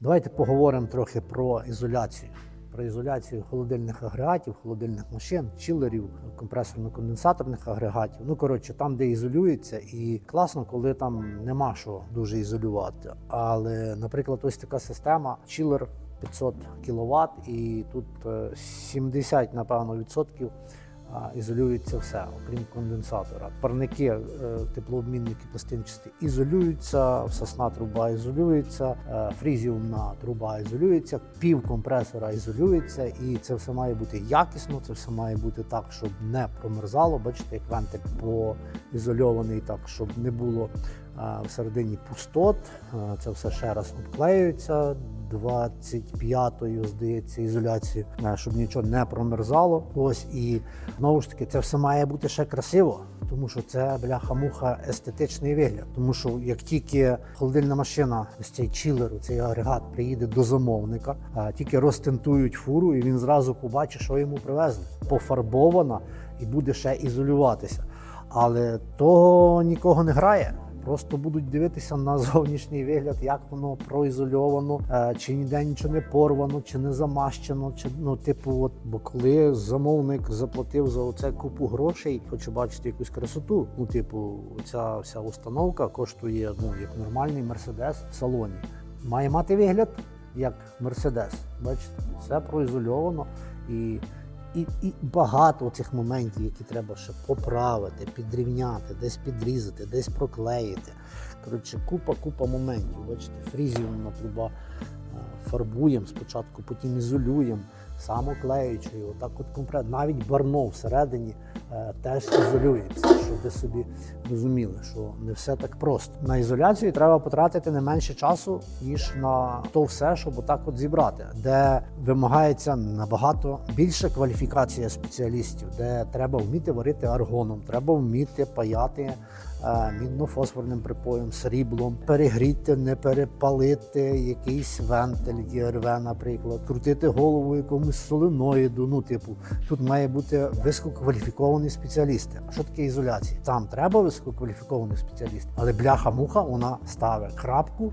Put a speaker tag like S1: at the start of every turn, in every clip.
S1: Давайте поговоримо трохи про ізоляцію. Про ізоляцію холодильних агрегатів, холодильних машин, чилерів, компресорно-конденсаторних агрегатів. Ну коротше, там, де ізолюється, і класно, коли там нема що дуже ізолювати. Але, наприклад, ось така система чилер 500 кВт, і тут е, 70, напевно, відсотків ізолюється все, окрім конденсатора. Парники, е, теплообмінники пластинчасті ізолюються, всосна труба ізолюється, е, фрізіумна труба ізолюється, пів компресора ізолюється, і це все має бути якісно, це все має бути так, щоб не промерзало. Бачите, як вентиль поізольований, так, щоб не було всередині пустот. Це все ще раз обклеюється. 25-ю, здається, ізоляцію, е, щоб нічого не промерзало. Ось і знову ж таки, це все має бути ще красиво, тому що це бляха-муха естетичний вигляд. Тому що як тільки холодильна машина, ось цей чилер, цей агрегат приїде до замовника, тільки розтентують фуру, і він зразу побачить, що йому привезли. Пофарбована і буде ще ізолюватися. Але того нікого не грає. Просто будуть дивитися на зовнішній вигляд, як воно проізольовано, е, чи ніде нічого не порвано, чи не замащено, чи ну, типу, от, бо коли замовник заплатив за оце купу грошей, хоче бачити якусь красоту. Ну, типу, ця вся установка коштує ну, як нормальний мерседес в салоні. Має мати вигляд як мерседес. Бачите, все проізольовано і. І, і багато цих моментів, які треба ще поправити, підрівняти, десь підрізати, десь проклеїти. Коротше, купа, купа моментів. Бачите, фрізіумна труба фарбуємо спочатку, потім ізолюємо, самоклеючою. Отак от компрет. Навіть барно всередині е, теж ізолюється, щоб ви собі розуміли, що не все так просто. На ізоляцію треба потратити не менше часу, ніж на то все, щоб отак от зібрати, де вимагається набагато більша кваліфікація спеціалістів, де треба вміти варити аргоном, треба вміти паяти е, мідно-фосфорним припоєм, сріблом, перегріти, не перепалити якийсь вентиль ЄРВ, наприклад, крутити голову якомусь соленоїду. Ну, типу, тут має бути висококваліфіковані спеціалісти. А що таке ізоляція? Там треба висококваліфікований спеціаліст, але бляха-муха вона ставить крапку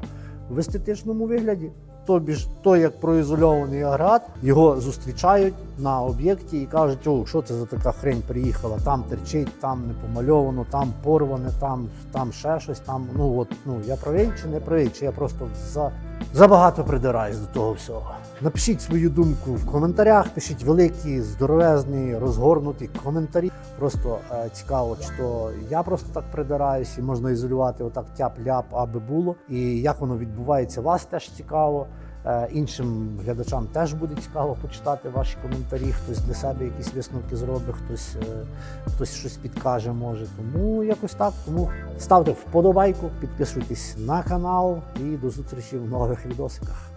S1: в естетичному вигляді. Тобі ж той, як проізольований агрегат, його зустрічають на об'єкті і кажуть, о, що це за така хрень приїхала, там терчить, там не помальовано, там порване, там, там ще щось, там. Ну от ну я правий чи не правий, чи я просто за, забагато придираюсь до того всього. Напишіть свою думку в коментарях, пишіть великі, здоровезні, розгорнуті коментарі. Просто е, цікаво, чи то я просто так придираюсь і можна ізолювати отак тяп-ляп, аби було. І як воно відбувається, вас теж цікаво. Е, Іншим глядачам теж буде цікаво почитати ваші коментарі. Хтось для себе якісь висновки зробить, хтось, е, хтось щось підкаже, може. Тому якось так. Тому ставте вподобайку, підписуйтесь на канал і до зустрічі в нових відосиках.